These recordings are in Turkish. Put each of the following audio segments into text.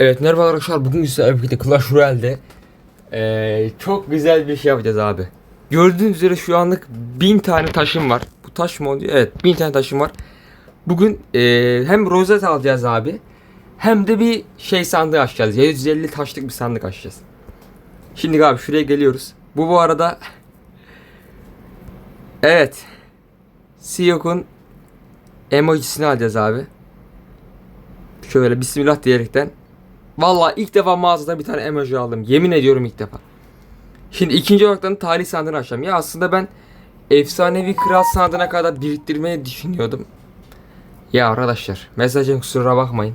Evet merhaba arkadaşlar bugün sizlerle birlikte Clash Royale'de eee, çok güzel bir şey yapacağız abi. Gördüğünüz üzere şu anlık bin tane taşım var. Bu taş mı oluyor? Evet bin tane taşım var. Bugün eee, hem rozet alacağız abi hem de bir şey sandığı açacağız. 750 taşlık bir sandık açacağız. Şimdi abi şuraya geliyoruz. Bu bu arada Evet Siyok'un emojisini alacağız abi. Şöyle bismillah diyerekten. Vallahi ilk defa mağazada bir tane emoji aldım. Yemin ediyorum ilk defa. Şimdi ikinci olarak da talih sandığını açacağım. Ya aslında ben efsanevi kral sandığına kadar biriktirmeyi düşünüyordum. Ya arkadaşlar mesajın kusura bakmayın.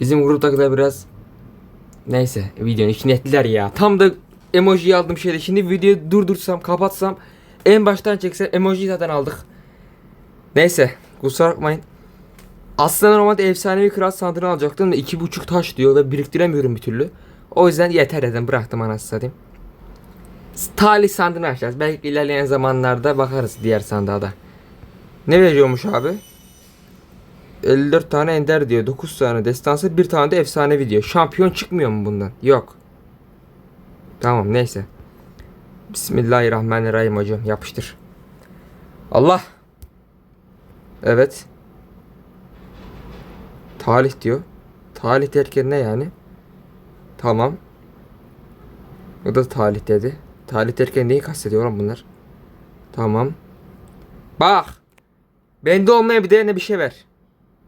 Bizim gruptakiler biraz neyse videonun içine ettiler ya. Tam da emoji aldığım şeyde şimdi videoyu durdursam kapatsam en baştan çeksem emoji zaten aldık. Neyse kusura bakmayın. Aslında normalde efsanevi kral sandığını alacaktım da iki buçuk taş diyor ve biriktiremiyorum bir türlü. O yüzden yeter dedim bıraktım anasını satayım. Talih sandığını açacağız. Belki ilerleyen zamanlarda bakarız diğer sandığa da. Ne veriyormuş abi? 54 tane ender diyor. 9 tane destansı bir tane de efsanevi diyor. Şampiyon çıkmıyor mu bundan? Yok. Tamam neyse. Bismillahirrahmanirrahim hocam yapıştır. Allah. Evet. Talih diyor. Talih derken ne yani? Tamam. O da talih dedi. Talih derken neyi kastediyor lan bunlar? Tamam. Bak. Bende olmaya bir de ne bir şey ver.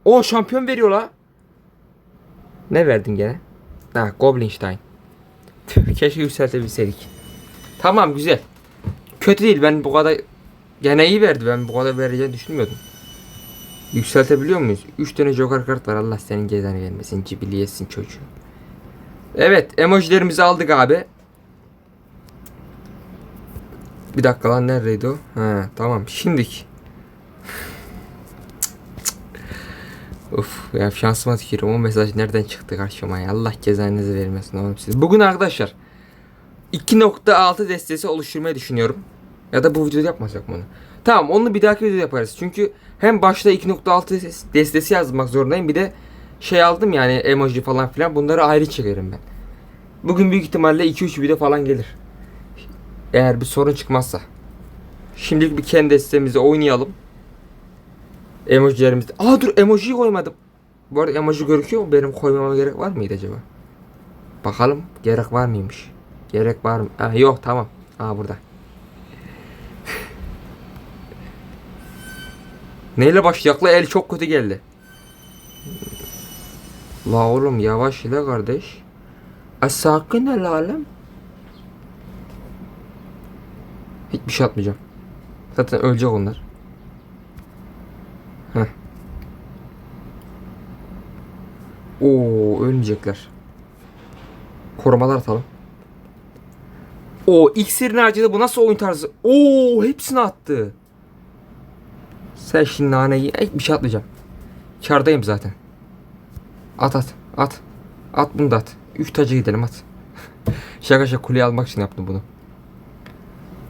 O şampiyon veriyor la. Ne verdin gene? Ha Goblinstein. Keşke yükseltebilseydik. Tamam güzel. Kötü değil ben bu kadar gene iyi verdi ben bu kadar vereceğini düşünmüyordum. Yükseltebiliyor muyuz? 3 tane joker kart var. Allah senin cezanı vermesin. Cibiliyesin çocuğu. Evet. Emojilerimizi aldık abi. Bir dakika lan neredeydi o? Ha tamam. Şimdik. Uf ya şansıma tükürüyorum. O mesaj nereden çıktı karşıma ya? Allah cezanızı vermesin oğlum siz. Bugün arkadaşlar 2.6 destesi oluşturmayı düşünüyorum. Ya da bu videoda yapmasak onu? Tamam onu bir dahaki videoda yaparız. Çünkü hem başta 2.6 destesi yazmak zorundayım. Bir de şey aldım yani emoji falan filan. Bunları ayrı çekerim ben. Bugün büyük ihtimalle 2-3 video falan gelir. Eğer bir sorun çıkmazsa. Şimdilik bir kendi destemizi oynayalım. Emojilerimiz. Aa dur emojiyi koymadım. Bu arada emoji gözüküyor mu? Benim koymama gerek var mıydı acaba? Bakalım gerek var mıymış? Gerek var mı? Ha, yok tamam. Aa burada. Neyle başlayacak la el çok kötü geldi. La oğlum yavaş ile kardeş. A sakin el alem. Hiçbir şey atmayacağım. Zaten ölecek onlar. Heh. Oo ölmeyecekler. Korumalar atalım. O iksirini harcadı. Bu nasıl oyun tarzı? Oo hepsini attı. Sen şimdi naneyi Ey, bir şey atlayacağım. Kardayım zaten. At at at. At bunu da at. Üç tacı gidelim at. şaka şaka kuleyi almak için yaptım bunu.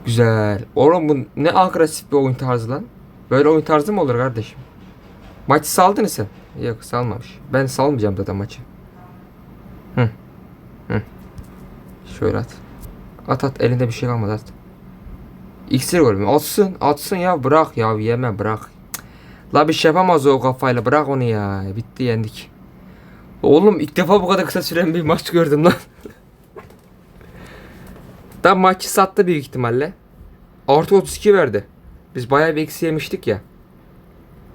Güzel. Oğlum bu ne agresif bir oyun tarzı lan. Böyle oyun tarzı mı olur kardeşim? Maçı saldın sen. Yok salmamış. Ben salmayacağım zaten maçı. Hı. Hı. Şöyle at. At at elinde bir şey kalmadı at. İksir görmüyor. Atsın atsın ya bırak ya yeme bırak. La bir şey yapamaz o kafayla bırak onu ya. Bitti yendik. Oğlum ilk defa bu kadar kısa süren bir maç gördüm lan. da maçı sattı büyük ihtimalle. Artı 32 verdi. Biz bayağı bir eksi yemiştik ya.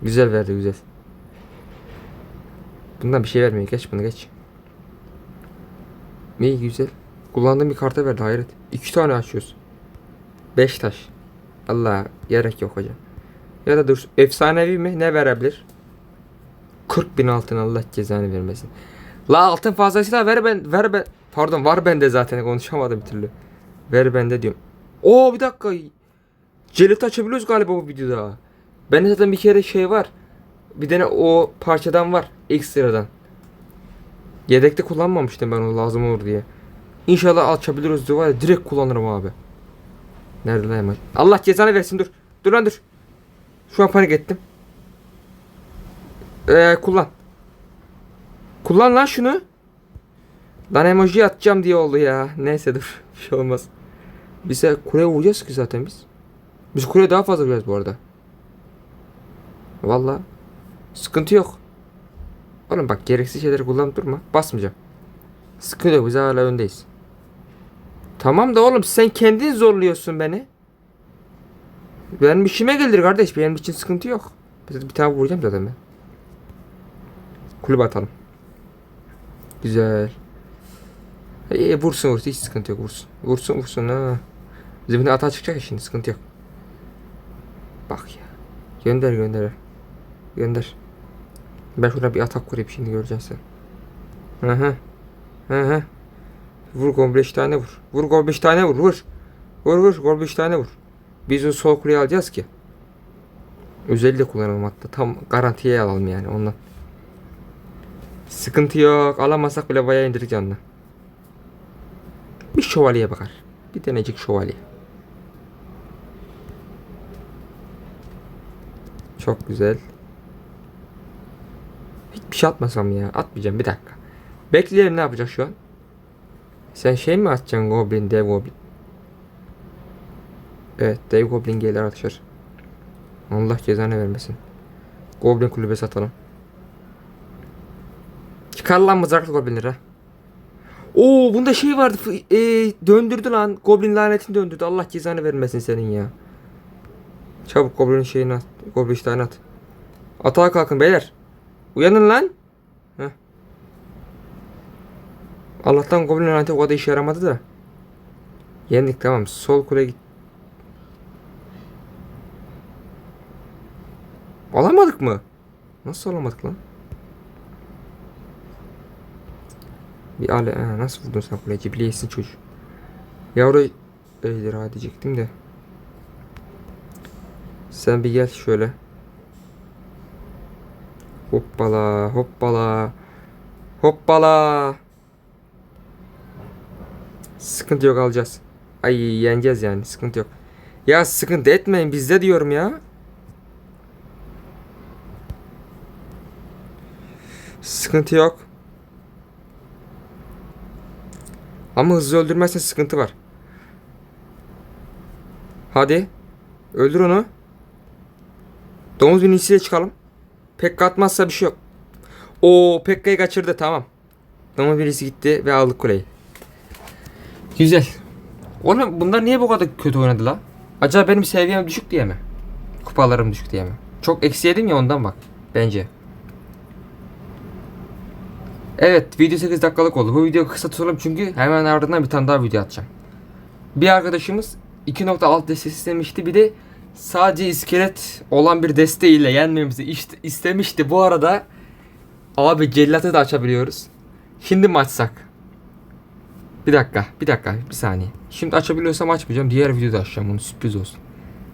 Güzel verdi güzel. Bundan bir şey vermiyor. Geç bunu geç. İyi güzel. Kullandığım bir karta verdi hayret. İki tane açıyoruz. Beş taş. Allah gerek yok hocam. Ya da dur efsanevi mi ne verebilir? 40 bin altın Allah cezanı vermesin. La altın fazlasıyla ver ben ver ben pardon var bende zaten konuşamadım bir türlü. Ver bende diyorum. Oo bir dakika. Celit açabiliyoruz galiba bu videoda. Bende zaten bir kere şey var. Bir tane o parçadan var ekstradan. Yedekte kullanmamıştım ben onu lazım olur diye. İnşallah açabiliriz diyor var ya direkt kullanırım abi. Nerede lan? Allah cezanı versin dur. Dur lan dur. Şu an panik ettim. Ee, kullan. Kullan lan şunu. Lan emoji atacağım diye oldu ya. Neyse dur. Bir şey olmaz. Bize kuleye vuracağız ki zaten biz. Biz kuleye daha fazla vuracağız bu arada. Valla. Sıkıntı yok. Oğlum bak gereksiz şeyleri kullanıp durma. Basmayacağım. Sıkıntı yok biz hala öndeyiz. Tamam da oğlum sen kendin zorluyorsun beni. Benim işime gelir kardeş. Benim için sıkıntı yok. Bir, bir tane vuracağım zaten ben. Kulübe atalım. Güzel. İyi vursun vursun hiç sıkıntı yok vursun. Vursun vursun ha. Bizim de ata çıkacak şimdi sıkıntı yok. Bak ya. Gönder gönder. Gönder. Ben şuna bir atak kurayım şimdi göreceksin sen. Hı hı. Hı hı. Vur gol 5 tane vur. Vur gol 5 tane vur vur. Vur vur gol 5 tane vur. Biz o sol kuleyi alacağız ki. Özellikle kullanalım hatta. Tam garantiye alalım yani ondan. Sıkıntı yok. Alamazsak bile bayağı indirdik canını. Bir şövalye bakar. Bir denecik şövalye. Çok güzel. Hiçbir şey atmasam ya. Atmayacağım bir dakika. Bekleyelim ne yapacak şu an? Sen şey mi atacaksın Goblin, Dev Goblin? Evet, Dev Goblin gelir arkadaşlar. Allah cezanı vermesin. Goblin kulübesi atalım. Çıkar lan mızraklı Goblinleri. Oo bunda şey vardı. E, döndürdü lan. Goblin lanetini döndürdü. Allah cezanı vermesin senin ya. Çabuk Goblin'in şeyini at. Goblin iştahını at. Atağa kalkın beyler. Uyanın lan. Heh. Allah'tan Goblin laneti o kadar işe yaramadı da. Yendik tamam. Sol kule git. Alamadık mı? Nasıl alamadık lan? Bir ale ha, nasıl vurdun sen kuleye? Cibileyesin çocuk. Yavru ejderha diyecektim de. Sen bir gel şöyle. Hoppala hoppala. Hoppala. Sıkıntı yok alacağız. Ay yeneceğiz yani sıkıntı yok. Ya sıkıntı etmeyin bizde diyorum ya. Sıkıntı yok. Ama hızlı öldürmezsen sıkıntı var. Hadi. Öldür onu. Domuz birincisiyle çıkalım. Pekka atmazsa bir şey yok. Oo Pekka'yı kaçırdı tamam. Domuz birisi gitti ve aldık kuleyi. Güzel. Oğlum bunlar niye bu kadar kötü oynadı la? Acaba benim seviyem düşük diye mi? Kupalarım düşük diye mi? Çok eksi yedim ya ondan bak. Bence. Evet video 8 dakikalık oldu. Bu videoyu kısa tutalım çünkü hemen ardından bir tane daha video atacağım. Bir arkadaşımız 2.6 deste istemişti. Bir de sadece iskelet olan bir desteğiyle yenmemizi istemişti. Bu arada abi cellatı da açabiliyoruz. Şimdi mi açsak? Bir dakika, bir dakika, bir saniye. Şimdi açabiliyorsam açmayacağım. Diğer videoda açacağım bunu. Sürpriz olsun.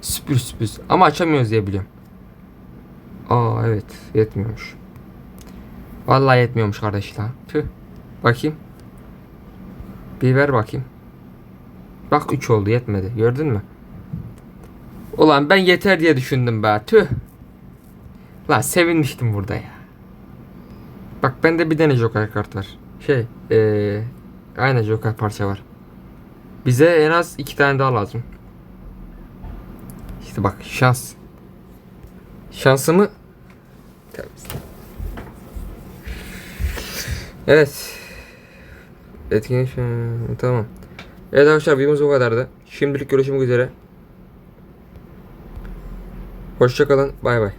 Sürpriz sürpriz. Ama açamıyoruz diye biliyorum. Aa evet, yetmiyormuş. Vallahi yetmiyormuş kardeş lan. Tüh. Bakayım. Bir ver bakayım. Bak 3 oldu yetmedi. Gördün mü? Ulan ben yeter diye düşündüm be. Tüh. Lan sevinmiştim burada ya. Bak bende bir tane joker kart var. Şey, ee, aynen joker parça var. Bize en az iki tane daha lazım. İşte bak şans. Şansımı Tövbe Evet. Etkinlik tamam. Evet arkadaşlar videomuz bu kadardı. Şimdilik görüşmek üzere. Hoşçakalın. Bay bay.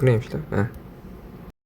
Bu neymiş lan? Heh.